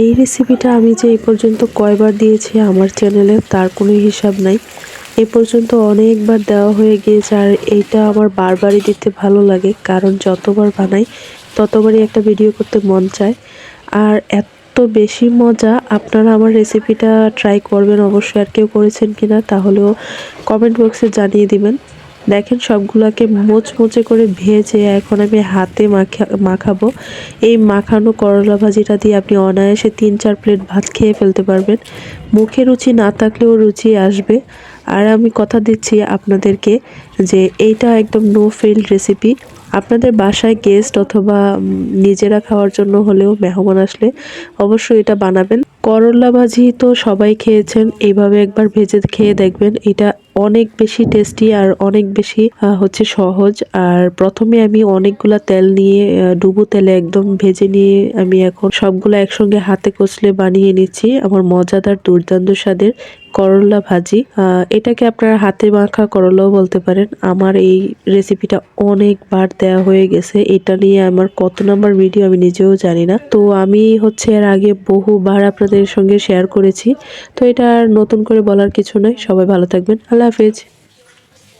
এই রেসিপিটা আমি যে এই পর্যন্ত কয়বার দিয়েছি আমার চ্যানেলে তার কোনো হিসাব নাই। এ পর্যন্ত অনেকবার দেওয়া হয়ে গিয়েছে আর এইটা আমার বারবারই দিতে ভালো লাগে, কারণ যতবার বানাই, ততবারই একটা ভিডিও করতে মন চায়। আর এত বেশি মজা, আপনারা আমার রেসিপিটা ট্রাই করবেন, অবশ্যই আর কেউ করেছেন কিনা, তাহলেও কমেন্ট বক্সে জানিয়ে দিবেন। দেখেন সবগুলোকে মোচমোচে করে ভেজে এখন আমি হাতে মাখা মাখাবো। এই মাখানো করলা ভাজিটা দিয়ে আপনি অনায়াসে তিন চার প্লেট ভাত খেয়ে ফেলতে পারবেন। মুখে রুচি না থাকলেও রুচি আসবে। আর আমি কথা দিচ্ছি আপনাদেরকে যে এইটা একদম নো ফিল্ড রেসিপি আপনাদের বাসায় গেস্ট অথবা নিজেরা খাওয়ার জন্য হলেও মেহমান আসলে অবশ্যই এটা বানাবেন। করলা ভাজি তো সবাই খেয়েছেন, এইভাবে একবার ভেজে খেয়ে দেখবেন। এটা অনেক বেশি টেস্টি আর অনেক বেশি হচ্ছে সহজ। আর প্রথমে আমি অনেকগুলা তেল নিয়ে ডুবো তেলে একদম ভেজে নিয়ে আমি এখন সবগুলো একসঙ্গে হাতে কষলে বানিয়ে নিচ্ছি। আমার মজাদার দুর্দান্ত স্বাদের করলা ভাজি। এটাকে আপনারা হাতে মাখা করলাও বলতে পারেন। আমার এই রেসিপিটা অনেকবার দেয়া হয়ে গেছে। এটা নিয়ে আমার কত নাম্বার ভিডিও আমি নিজেও জানি না। তো আমি হচ্ছে এর আগে বহুবার আপনাদের সঙ্গে শেয়ার করেছি। তো এটা আর নতুন করে বলার কিছু নয় সবাই ভালো থাকবেন। আল্লাহ হাফেজ।